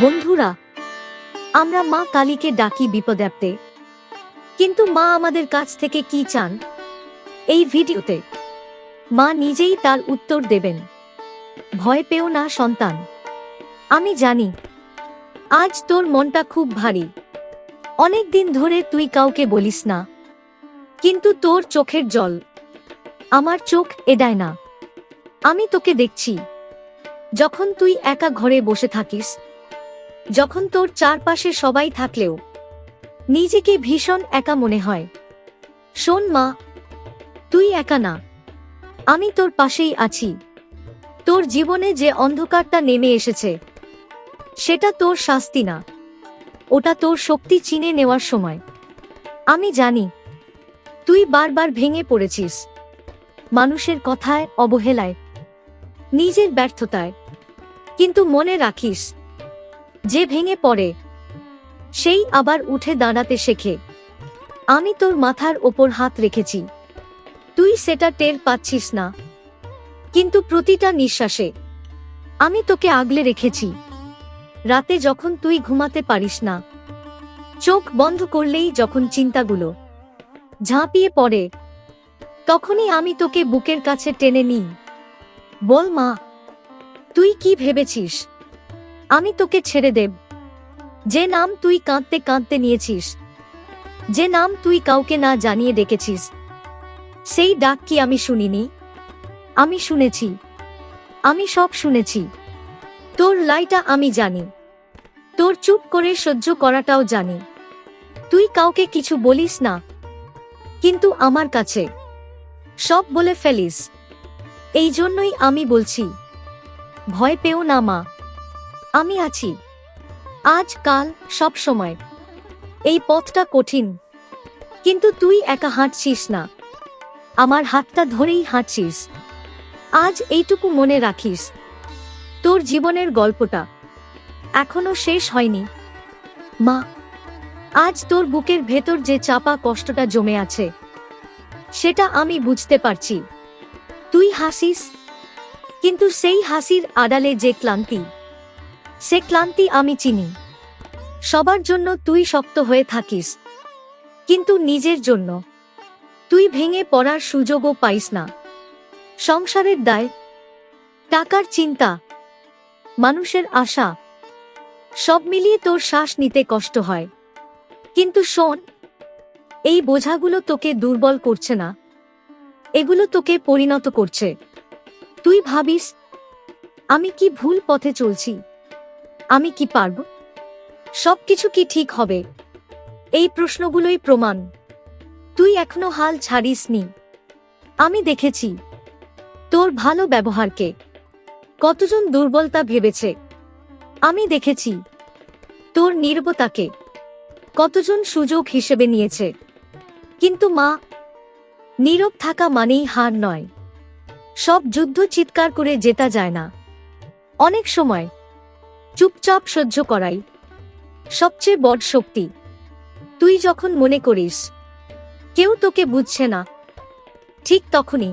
বন্ধুরা, আমরা মা কালীকে ডাকি বিপদাপ্তে কিন্তু মা আমাদের কাছ থেকে কি চান? এই ভিডিওতে মা নিজেই তার উত্তর দেবেন। ভয় পেও না, সন্তান। আমি জানি, আজ তোর মনটা খুব ভারী। অনেক দিন ধরে তুই কাউকে বলিস না। কিন্তু তোর চোখের জল। আমার চোখ এডায় না। আমি তোকে দেখছি। যখন তুই একা ঘরে বসে থাকিস যখন তোর চারপাশে সবাই থাকলেও নিজেকে ভীষণ একা মনে হয়। শোন মা, তুই একা না। আমি তোর পাশেই আছি। তোর জীবনে যে অন্ধকারটা নেমে এসেছে, সেটা তোর শাস্তি না। ওটা তোর শক্তি চিনে নেওয়ার সময়। আমি জানি, তুই বারবার ভেঙে পড়েছিস। মানুষের কথায় অবহেলায়, নিজের ব্যর্থতায়। কিন্তু মনে রাখিস যে ভেঙে পড়ে, সেই আবার উঠে দাঁড়াতে শেখে। আমি তোর মাথার ওপর হাত রেখেছি। তুই সেটা টের পাচ্ছিস না। কিন্তু প্রতিটা নিঃশ্বাসে আমি তোকে আগলে রেখেছি। রাতে যখন তুই ঘুমাতে পারিস না, চোখ বন্ধ করলেই যখন চিন্তাগুলো ঝাঁপিয়ে পড়ে, তখনই আমি তোকে বুকের কাছে টেনে নিই। বল মা, তুই কি ভেবেছিস? আমি তোকে ছেড়ে দেব। যে নাম তুই কাঁদতে কাঁদতে নিয়েছিস, যে নাম তুই কাউকে না জানিয়ে ডেকেছিস, সেই ডাক কি আমি শুনিনি? আমি শুনেছি, আমি সব শুনেছি। তোর লাইটা আমি জানি, তোর চুপ করে সহ্য করাটাও জানি। তুই কাউকে কিছু বলিস না, কিন্তু আমার কাছে সব বলে ফেলিস। এই জন্যই আমি বলছি, ভয় পেও না মা। আমি আছি। আজ, কাল, সব সময়। এই পথটা কঠিন। কিন্তু তুই একা হাঁটছিস না। আমার হাতটা ধরেই হাঁটছিস। আজ এইটুকু মনে রাখিস। তোর জীবনের গল্পটা এখনও শেষ হয়নি। মা, আজ তোর বুকের ভেতর যে চাপা কষ্টটা জমে আছে, সেটা আমি বুঝতে পারছি। তুই হাসিস, কিন্তু সেই হাসির আড়ালে যে ক্লান্তি। সে ক্লান্তি আমি চিনি। সবার জন্য তুই শক্ত হয়ে থাকিস। কিন্তু নিজের জন্য। তুই ভেঙে পড়ার সুযোগও পাইস না। সংসারের দায়। টাকার চিন্তা। মানুষের আশা। সব মিলিয়ে তোর শ্বাস নিতে কষ্ট হয়। কিন্তু শোন, এই বোঝাগুলো তোকে দুর্বল করছে না। এগুলো তোকে পরিণত করছে। তুই ভাবিস, আমি কি ভুল পথে চলছি? আমি কি পারব? সবকিছু কি ঠিক হবে? এই প্রশ্নগুলোই প্রমাণ। তুই এখনও হাল ছাড়িসনি। আমি দেখেছি। তোর ভালো ব্যবহারকে। কতজন দুর্বলতা ভেবেছে। আমি দেখেছি। তোর নির্বতাকে। কতজন সুযোগ হিসেবে নিয়েছে। কিন্তু মা, নীরব থাকা মানেই হার নয়। সব যুদ্ধ চিৎকার করে জেতা যায় না। অনেক সময় চুপচাপ সহ্য করাই। সবচেয়ে বড় শক্তি, তুই যখন মনে করিস, কেউ তোকে বুঝছে না, ঠিক তখনই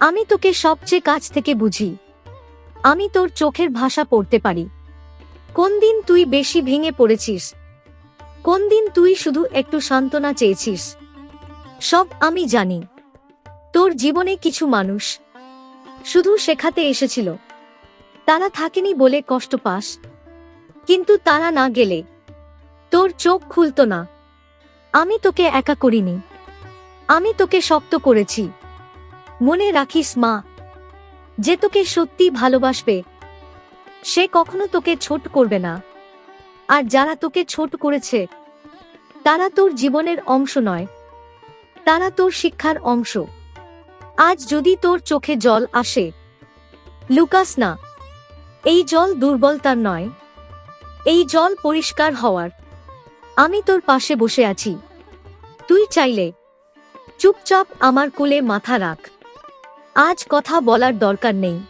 আমি তোকে সবচেয়ে কাছ থেকে বুঝি। আমি তোর চোখের ভাষা পড়তে পারি। কোন দিন তুই বেশি ভেঙে পড়েছিস? কোন দিন তুই শুধু একটু সান্ত্বনা চেয়েছিস? সব আমি জানি। তোর জীবনে কিছু মানুষ শুধু শেখাতে এসেছিল। তারা থাকেনি বলে কষ্ট পাস। কিন্তু তারা না গেলে তোর চোখ খুলত না। আমি তোকে একা করিনি। আমি তোকে শক্ত করেছি। মনে রাখিস মা, যে তোকে সত্যি ভালোবাসবে, সে কখনো তোকে ছোট করবে না। আর যারা তোকে ছোট করেছে, তারা তোর জীবনের অংশ নয়। তারা তোর শিক্ষার অংশ। আজ যদি তোর চোখে জল আসে, লুকাস না এই জল দুর্বলতার নয়। এই জল পরিষ্কার হওয়ার। আমি তোর পাশে বসে আছি। তুই চাইলে চুপচাপ আমার কোলে মাথা রাখ। আজ কথা বলার দরকার নেই।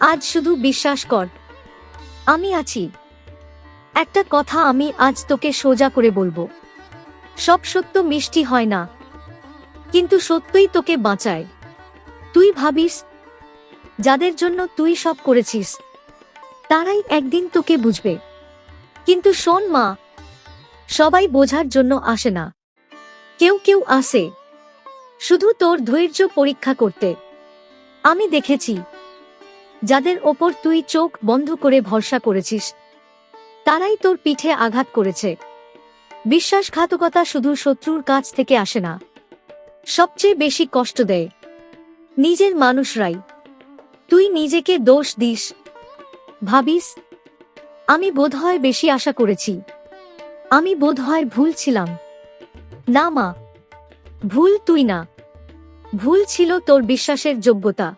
আজ শুধু বিশ্বাস কর। আমি আছি। একটা কথা আমি আজ তোকে সোজা করে বলব। সব সত্য মিষ্টি হয় না। কিন্তু সত্যই তোকে বাঁচায়। তুই ভাবিস, যাদের জন্য তুই সব করেছিস। তারাই একদিন তোকে বুঝবে। কিন্তু শোন মা, সবাই বোঝার জন্য আসে না। কেউ কেউ আসে, শুধু তোর ধৈর্য পরীক্ষা করতে। আমি দেখেছি, যাদের ওপর তুই চোখ বন্ধ করে ভরসা করেছিস, তারাই তোর পিঠে আঘাত করেছে। বিশ্বাসঘাতকতা শুধু শত্রুর কাছ থেকে আসে না, সবচেয়ে বেশি কষ্ট দেয়। নিজের মানুষরাই। তুই নিজেকে দোষ দিস ভাবিস, আমি বোধহয় বেশি আশা করেছি। আমি বোধহয় ভুল ছিলাম। না মা, ভুল তুই না। ভুল ছিল তোর বিশ্বাসের যোগ্যতা।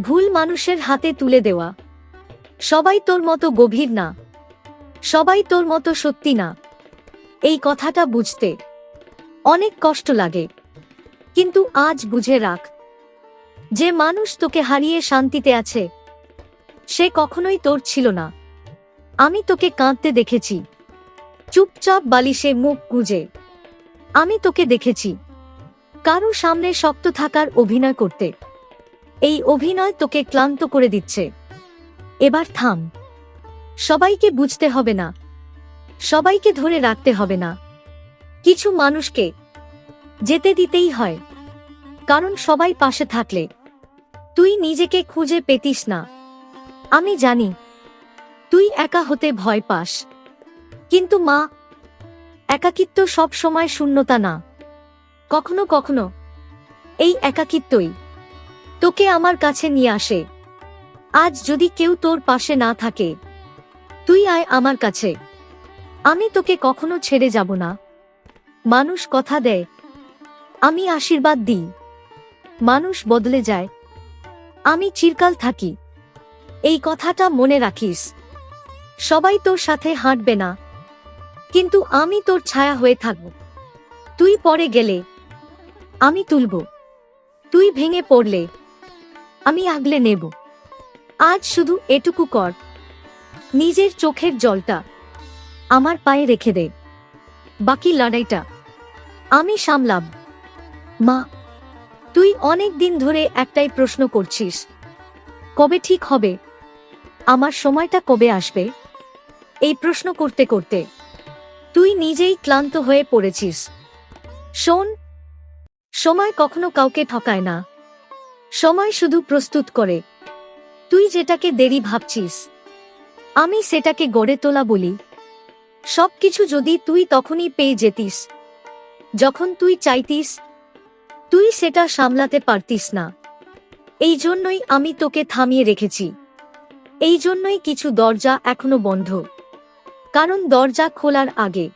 ভুল মানুষের হাতে তুলে দেওয়া। সবাই তোর মতো গভীর না। সবাই তোর মতো সত্যি না। এই কথাটা বুঝতে অনেক কষ্ট লাগে। কিন্তু আজ বুঝে রাখ। যে মানুষ তোকে হারিয়ে শান্তিতে আছে সে কখনোই তোর ছিল না। আমি তোকে কাঁদতে দেখেছি। চুপচাপ বালিশে মুখ গুজে। আমি তোকে দেখেছি। কারও সামনে শক্ত থাকার অভিনয় করতে। এই অভিনয় তোকে ক্লান্ত করে দিচ্ছে। এবার থাম। সবাইকে বুঝতে হবে না। সবাইকে ধরে রাখতে হবে না। কিছু মানুষকে যেতে দিতেই হয়। কারণ সবাই পাশে থাকলে। তুই নিজেকে খুঁজে পেতিস না। আমি জানি, তুই একা হতে ভয় পাস। কিন্তু মা, একাকিত্ব সব সময় শূন্যতা না। কখনো কখনো এই একাকিত্বই তোকে আমার কাছে নিয়ে আসে। আজ যদি কেউ তোর পাশে না থাকে, তুই আয় আমার কাছে। আমি তোকে কখনো ছেড়ে যাব না। মানুষ কথা দেয়, আমি আশীর্বাদ দিই। মানুষ বদলে যায়, আমি চিরকাল থাকি। এই কথাটা মনে রাখিস। সবাই তোর সাথে হাঁটবে না। কিন্তু আমি তোর ছায়া হয়ে থাকব। তুই পরে গেলে। আমি তুলব। তুই ভেঙে পড়লে। আমি আগলে নেব। আজ শুধু এটুকু কর। নিজের চোখের জলটা আমার পায়ে রেখে দে। বাকি লড়াইটা আমি সামলাম মা, তুই অনেক দিন ধরে একটাই প্রশ্ন করছিস। কবে ঠিক হবে? আমার সময়টা কবে আসবে? এই প্রশ্ন করতে করতে। তুই নিজেই ক্লান্ত হয়ে পড়েছিস। শোন, সময় কখনো কাউকে ঠকায় না। সময় শুধু প্রস্তুত করে। তুই যেটাকে দেরি ভাবছিস, আমি সেটাকে গড়ে তোলা বলি। সব কিছু যদি তুই তখনই পেয়ে যেতিস, যখন তুই চাইতিস, তুই সেটা সামলাতে পারতিস না। এই জন্যই আমি তোকে থামিয়ে রেখেছি। এই জন্যই কিছু দরজা এখনও বন্ধ। কারণ দরজা খোলার আগে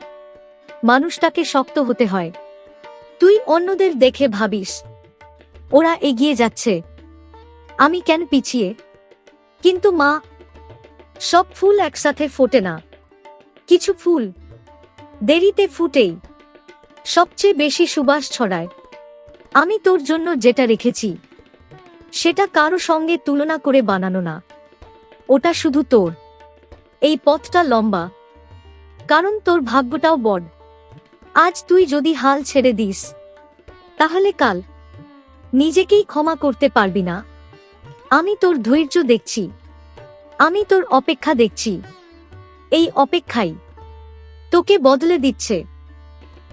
মানুষটাকে শক্ত হতে হয়। তুই অন্যদের দেখে ভাবিস, ওরা এগিয়ে যাচ্ছে। আমি কেন পিছিয়ে? কিন্তু মা, সব ফুল একসাথে ফোটে না। কিছু ফুল দেরিতে ফুটেই সবচেয়ে বেশি সুবাস ছড়ায়। আমি তোর জন্য যেটা রেখেছি, সেটা কারও সঙ্গে তুলনা করে বানানো না। ওটা শুধু তোর। এই পথটা লম্বা। কারণ তোর ভাগ্যটাও বড়। আজ তুই যদি হাল ছেড়ে দিস, তাহলে কাল নিজেকেই ক্ষমা করতে পারবি না। আমি তোর ধৈর্য দেখছি। আমি তোর অপেক্ষা দেখছি। এই অপেক্ষাই তোকে বদলে দিচ্ছে।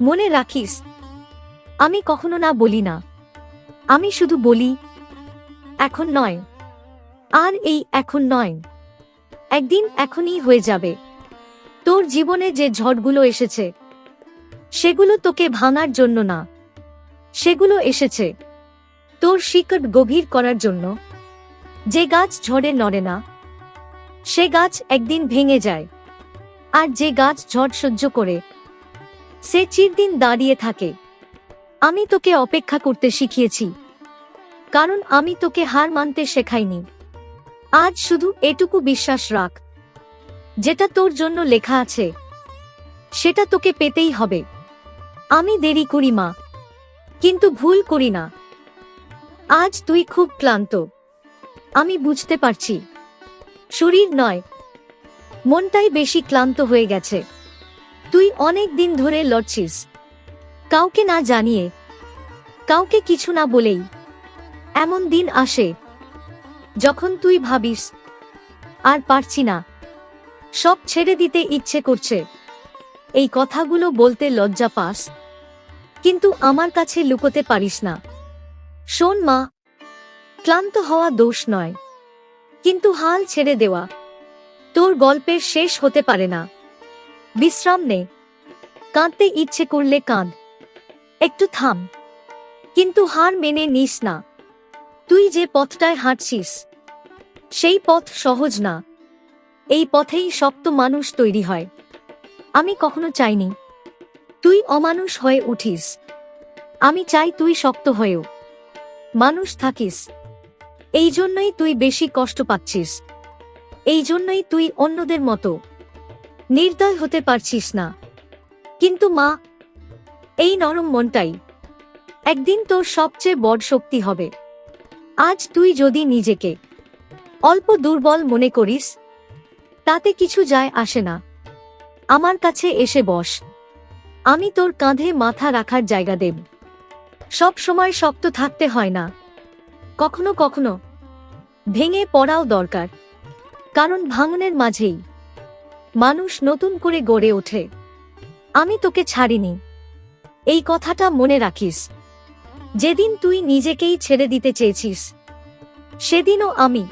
মনে রাখিস, আমি কখনো না বলি না। আমি শুধু বলি, এখন নয়। আর এই এখন নয়। একদিন এখনই হয়ে যাবে। তোর জীবনে যে ঝড়গুলো এসেছে, সেগুলো তোকে ভাঙার জন্য না। সেগুলো এসেছে তোর শিকট গভীর করার জন্য। যে গাছ ঝড়ে নড়ে না, সে গাছ একদিন ভেঙে যায়। আর যে গাছ ঝড় সহ্য করে, সে চিরদিন দাঁড়িয়ে থাকে। আমি তোকে অপেক্ষা করতে শিখিয়েছি, কারণ আমি তোকে হার মানতে শেখাইনি। আজ শুধু এটুকু বিশ্বাস রাখ। যেটা তোর জন্য লেখা আছে, সেটা তোকে পেতেই হবে। আমি দেরি করি মা, কিন্তু ভুল করি না। আজ তুই খুব ক্লান্ত। আমি বুঝতে পারছি। শরীর নয়, মনটাই বেশি ক্লান্ত হয়ে গেছে। তুই অনেক দিন ধরে লড়ছিস। কাউকে না জানিয়ে, কাউকে কিছু না বলেই, এমন দিন আসে। যখন তুই ভাবিস, আর পারছি না। সব ছেড়ে দিতে ইচ্ছে করছে। এই কথাগুলো বলতে লজ্জা পাস। কিন্তু আমার কাছে লুকোতে পারিস না। শোন মা, ক্লান্ত হওয়া দোষ নয়। কিন্তু হাল ছেড়ে দেওয়া। তোর গল্পের শেষ হতে পারে না। বিশ্রাম নে। কাঁদতে ইচ্ছে করলে কাঁদ। একটু থাম। কিন্তু হার মেনে নিস না। তুই যে পথটায় হাঁটছিস, সেই পথ সহজ না। এই পথেই শক্ত মানুষ তৈরি হয়। আমি কখনো চাইনি। তুই অমানুষ হয়ে উঠিস। আমি চাই তুই শক্ত হয়েও। মানুষ থাকিস। এই জন্যই তুই বেশি কষ্ট পাচ্ছিস। এই জন্যই তুই অন্যদের মতো। নির্দয় হতে পারছিস না। কিন্তু মা, এই নরম মনটাই। একদিন তোর সবচেয়ে বড় শক্তি হবে। আজ তুই যদি নিজেকে অল্প দুর্বল মনে করিস, তাতে কিছু যায় আসে না। আমার কাছে এসে বস। আমি তোর কাঁধে মাথা রাখার জায়গা দেব। সব সময় শক্ত থাকতে হয় না। কখনো কখনো ভেঙে পড়াও দরকার। কারণ ভাঙনের মাঝেই মানুষ নতুন করে গড়ে ওঠে। আমি তোকে ছাড়িনি। এই কথাটা মনে রাখিস। যেদিন তুই নিজেকেই ছেড়ে দিতে চেয়েছিস, সেদিনও আমি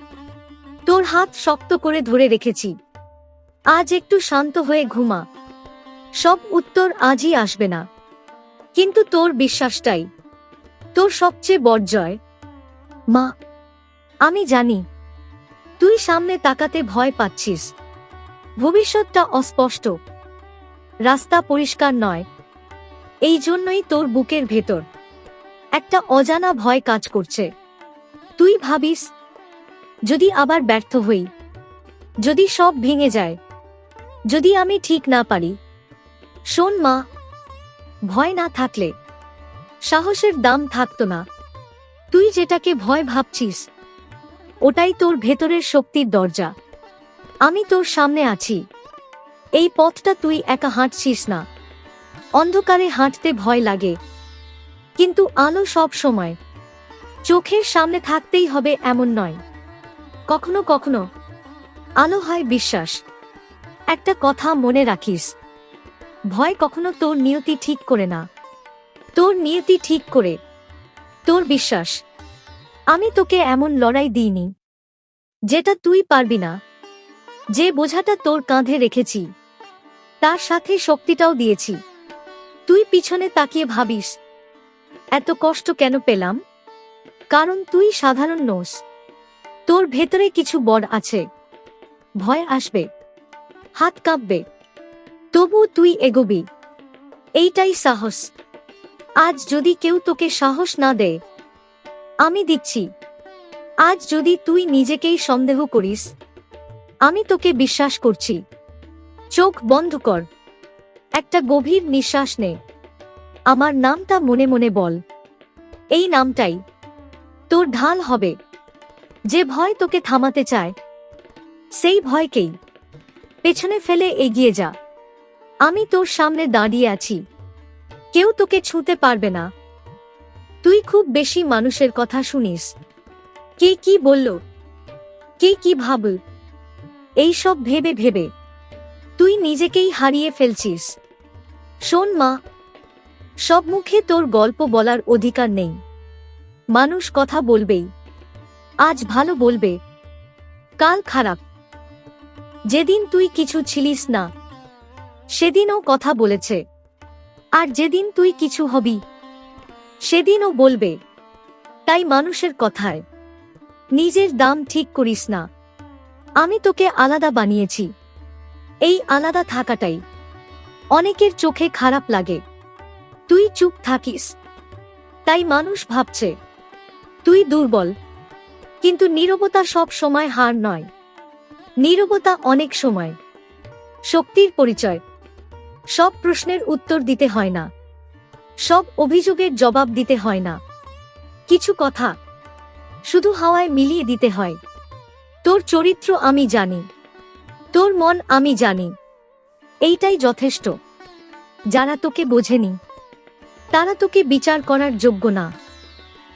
তোর হাত শক্ত করে ধরে রেখেছি। আজ একটু শান্ত হয়ে ঘুমা। সব উত্তর আজই আসবে না। কিন্তু তোর বিশ্বাসটাই, তোর সবচেয়ে বর্জয় মা, আমি জানি, তুই সামনে তাকাতে ভয় পাচ্ছিস। ভবিষ্যৎটা অস্পষ্ট। রাস্তা পরিষ্কার নয়। এই জন্যই তোর বুকের ভেতর। একটা অজানা ভয় কাজ করছে। তুই ভাবিস, যদি আবার ব্যর্থ হই, যদি সব ভেঙে যায়, যদি আমি ঠিক না পারি। শোন মা, ভয় না থাকলে সাহসের দাম থাকতো না। তুই যেটাকে ভয় ভাবছিস, ওটাই তোর ভেতরের শক্তির দরজা। আমি তোর সামনে আছি। এই পথটা তুই একা হাঁটছিস না। অন্ধকারে হাঁটতে ভয় লাগে। কিন্তু আলো সব সময়। চোখের সামনে থাকতেই হবে এমন নয়। কখনো কখনো আলো হয় বিশ্বাস। একটা কথা মনে রাখিস। ভয় কখনো তোর নিয়তি ঠিক করে না। তোর নিয়তি ঠিক করে। তোর বিশ্বাস। আমি তোকে এমন লড়াই দিইনি। যেটা তুই পারবি না। যে বোঝাটা তোর কাঁধে রেখেছি। তার সাথে শক্তিটাও দিয়েছি। তুই পিছনে তাকিয়ে ভাবিস। এত কষ্ট কেন পেলাম? কারণ তুই সাধারণ নোস। তোর ভেতরে কিছু বড় আছে। ভয় আসবে। হাত কাঁপবে। তবু তুই এগোবি। এইটাই সাহস। আজ যদি কেউ তোকে সাহস না দেয় আমি দিচ্ছি। আজ যদি তুই নিজেকেই সন্দেহ করিস, আমি তোকে বিশ্বাস করছি। চোখ বন্ধ কর। একটা গভীর নিঃশ্বাস নে। আমার নামটা মনে মনে বল। এই নামটাই। তোর ঢাল হবে। যে ভয় তোকে থামাতে চায়, সেই ভয়কেই। পেছনে ফেলে এগিয়ে যা। আমি তোর সামনে দাঁড়িয়ে আছি। কেউ তোকে ছুঁতে পারবে না। তুই খুব বেশি মানুষের কথা শুনিস। কে কি বলল? কে কি ভাবল? এইসব ভেবে ভেবে। তুই নিজেকেই হারিয়ে ফেলছিস। শোন মা সব মুখে তোর গল্প বলার অধিকার নেই। মানুষ কথা বলবেই। আজ ভালো বলবে। কাল খারাপ। যেদিন তুই কিছু ছিলিস না, সেদিনও কথা বলেছে। আর যেদিন তুই কিছু হবি, সেদিনও বলবে। তাই মানুষের কথায়, নিজের দাম ঠিক করিস না। আমি তোকে আলাদা বানিয়েছি। এই আলাদা থাকাটাই। অনেকের চোখে খারাপ লাগে। তুই চুপ থাকিস। তাই মানুষ ভাবছে, তুই দুর্বল, কিন্তু নীরবতা সব সময় হার নয়। নীরবতা অনেক সময়, শক্তির পরিচয়। সব প্রশ্নের উত্তর দিতে হয় না। সব অভিযোগের জবাব দিতে হয় না। কিছু কথা, শুধু হাওয়ায় মিলিয়ে দিতে হয়। তোর চরিত্র আমি জানি, তোর মন আমি জানি। এইটাই যথেষ্ট। যারা তোকে বোঝেনি তারা তোকে বিচার করার যোগ্য না।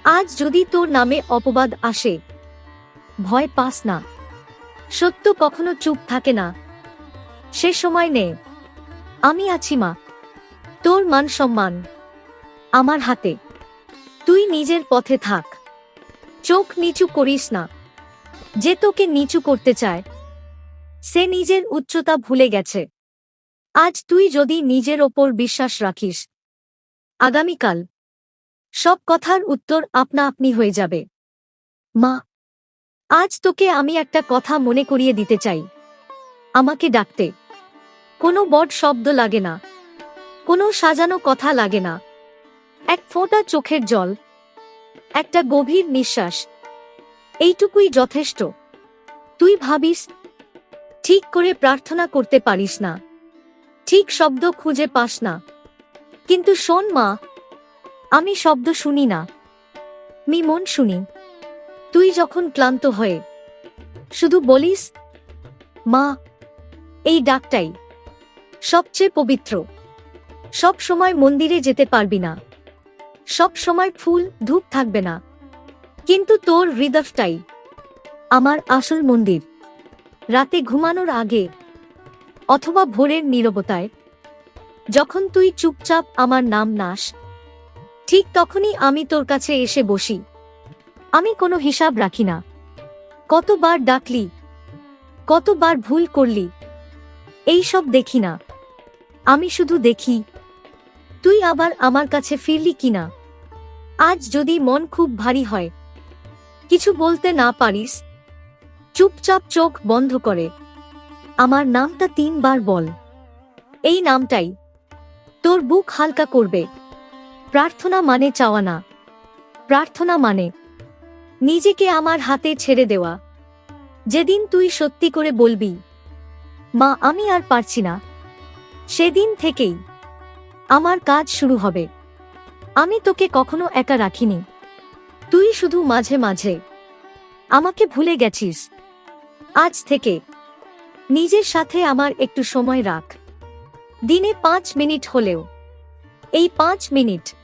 আজ যদি তোর নামে অপবাদ আসে, ভয় পাস না। সত্য কখনো চুপ থাকে না। সে সময় নে। আমি আছি মা। তোর মান সম্মান আমার হাতে। তুই নিজের পথে থাক। চোখ নিচু করিস না। যে তোকে নিচু করতে চায়, সে নিজের উচ্চতা ভুলে গেছে। আজ তুই যদি নিজের ওপর বিশ্বাস রাখিস আগামীকাল। সব কথার উত্তর আপনা আপনি হয়ে যাবে। মা, আজ তোকে আমি একটা কথা মনে করিয়ে দিতে চাই। আমাকে ডাকতে। কোনো বড শব্দ লাগে না। কোনো সাজানো কথা লাগে না। এক ফোঁটা চোখের জল। একটা গভীর নিঃশ্বাস। এইটুকুই যথেষ্ট। তুই ভাবিস, ঠিক করে প্রার্থনা করতে পারিস না। ঠিক শব্দ খুঁজে পাস না। কিন্তু শোন মা, আমি শব্দ শুনি না। মি মন শুনি। তুই যখন ক্লান্ত হয়ে শুধু বলিস, মা, এই ডাকটাই সবচেয়ে পবিত্র। সব সময় মন্দিরে যেতে পারবি না। সব সময় ফুল ধূপ থাকবে না। কিন্তু তোর হৃদয়টাই আমার আসল মন্দির। রাতে ঘুমানোর আগে অথবা ভোরের নীরবতায় যখন তুই চুপচাপ আমার নাম নাস, ঠিক তখনই আমি তোর কাছে এসে বসি। আমি কোনো হিসাব রাখি না। কতবার ডাকলি, কতবার ভুল করলি এইসব দেখি না। আমি শুধু দেখি, তুই আবার আমার কাছে ফিরলি কিনা আজ যদি মন খুব ভারী হয়, কিছু বলতে না পারিস, চুপচাপ চোখ বন্ধ করে, আমার নামটা তিনবার বল। এই নামটাই তোর বুক হালকা করবে। প্রার্থনা মানে চাওয়া না। প্রার্থনা মানে নিজেকে আমার হাতে ছেড়ে দেওয়া। যেদিন তুই সত্যি করে বলবি, মা, আমি আর পারছি না। সেদিন থেকেই আমার কাজ শুরু হবে। আমি তোকে কখনো একা রাখিনি। তুই শুধু মাঝে মাঝে আমাকে ভুলে গেছিস। আজ থেকে নিজের সাথে আমার একটু সময় রাখ। দিনে পাঁচ মিনিট হলেও। এই পাঁচ মিনিট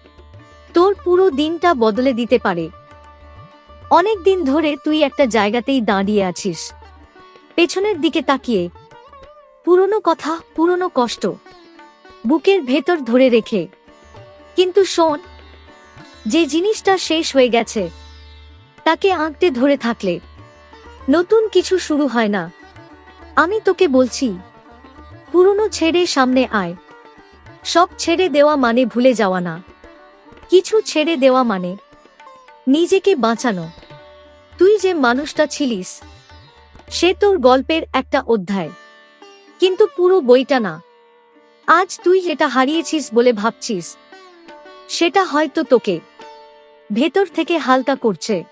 তোর পুরো দিনটা বদলে দিতে পারে। অনেক দিন ধরে তুই একটা জায়গাতেই দাঁড়িয়ে আছিস। পেছনের দিকে তাকিয়ে। পুরনো কথা, পুরনো কষ্ট। বুকের ভেতর ধরে রেখে। কিন্তু শোন, যে জিনিসটা শেষ হয়ে গেছে, তাকে আঁকতে ধরে থাকলে। নতুন কিছু শুরু হয় না। আমি তোকে বলছি পুরনো ছেড়ে সামনে আয়। সব ছেড়ে দেওয়া মানে ভুলে যাওয়া না। কিছু ছেড়ে দেওয়া মানে নিজেকে বাঁচানো। তুই যে মানুষটা ছিলিস, সে তোর গল্পের একটা অধ্যায়। কিন্তু পুরো বইটা না। আজ তুই যেটা হারিয়েছিস বলে ভাবছিস, সেটা হয়তো তোকে ভেতর থেকে হালকা করছে।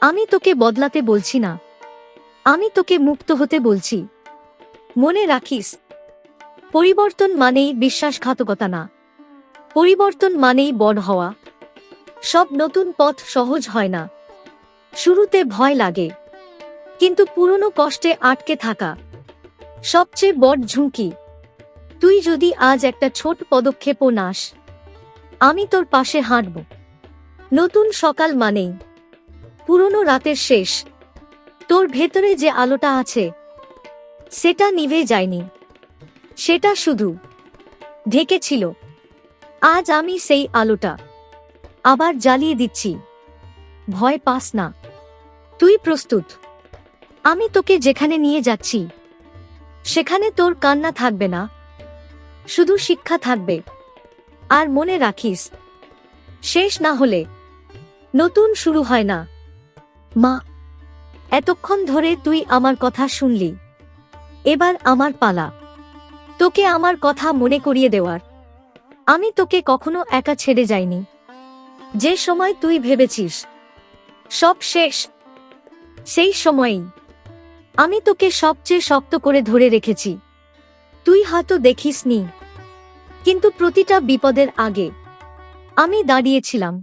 আমি তোকে বদলাতে বলছি না। আমি তোকে মুক্ত হতে বলছি। মনে রাখিস পরিবর্তন মানেই বিশ্বাসঘাতকতা না। পরিবর্তন মানেই বড় হওয়া। সব নতুন পথ সহজ হয় না। শুরুতে ভয় লাগে। কিন্তু পুরনো কষ্টে আটকে থাকা। সবচেয়ে বড় ঝুঁকি। তুই যদি আজ একটা ছোট পদক্ষেপও নাস, আমি তোর পাশে হাঁটব। নতুন সকাল মানেই। পুরনো রাতের শেষ। তোর ভেতরে যে আলোটা আছে, সেটা নিভে যায়নি। সেটা শুধু ঢেকেছিল। আজ আমি সেই আলোটা আবার জ্বালিয়ে দিচ্ছি। ভয় পাস না। তুই প্রস্তুত। আমি তোকে যেখানে নিয়ে যাচ্ছি, সেখানে তোর কান্না থাকবে না। শুধু শিক্ষা থাকবে। আর মনে রাখিস, শেষ না হলে নতুন শুরু হয় না। মা, এতক্ষণ ধরে তুই আমার কথা শুনলি। এবার আমার পালা। তোকে আমার কথা মনে করিয়ে দেওয়ার। আমি তোকে কখনো একা ছেড়ে যাইনি। যে সময় তুই ভেবেছিস, সব শেষ, সেই সময়েই আমি তোকে সবচেয়ে শক্ত করে ধরে রেখেছি। তুই হয়তো দেখিসনি, কিন্তু প্রতিটা বিপদের আগে আমি দাঁড়িয়েছিলাম।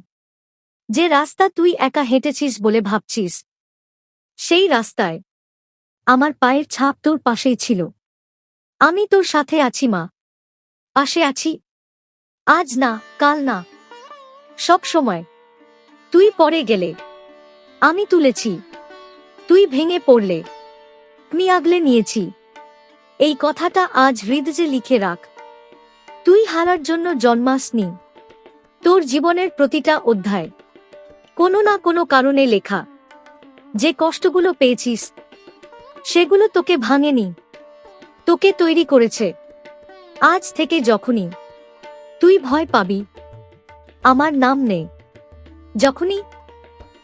যে রাস্তা তুই একা হেঁটেছিস বলে ভাবছিস, সেই রাস্তায় আমার পায়ের ছাপ তোর পাশেই ছিল। আমি তোর সাথে আছি, মা। পাশে আছি। আজ না, কাল না। সব সময়। তুই পরে গেলে। আমি তুলেছি। তুই ভেঙে পড়লে। আমি আগলে নিয়েছি। এই কথাটা আজ হৃদয়ে লিখে রাখ। তুই হারার জন্য জন্মাসনি তোর জীবনের প্রতিটা অধ্যায়। কোনো না কোনো কারণে লেখা। যে কষ্টগুলো পেয়েছিস, সেগুলো তোকে ভাঙেনি। তোকে তৈরি করেছে। আজ থেকে যখনই তুই ভয় পাবি, আমার নাম নে। যখনই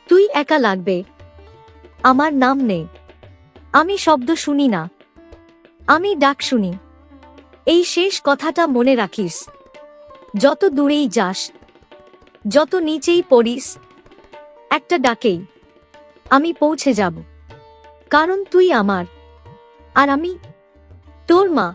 তুই একা লাগবে, আমার নাম নে। আমি শব্দ শুনি না, আমি ডাক শুনি। এই শেষ কথাটা মনে রাখিস, যত দূরেই যাস, যত নিচেই পড়িস, একটা ডাকেই আমি পৌঁছে যাব। কারণ তুই আমার, আর আমি তোর মা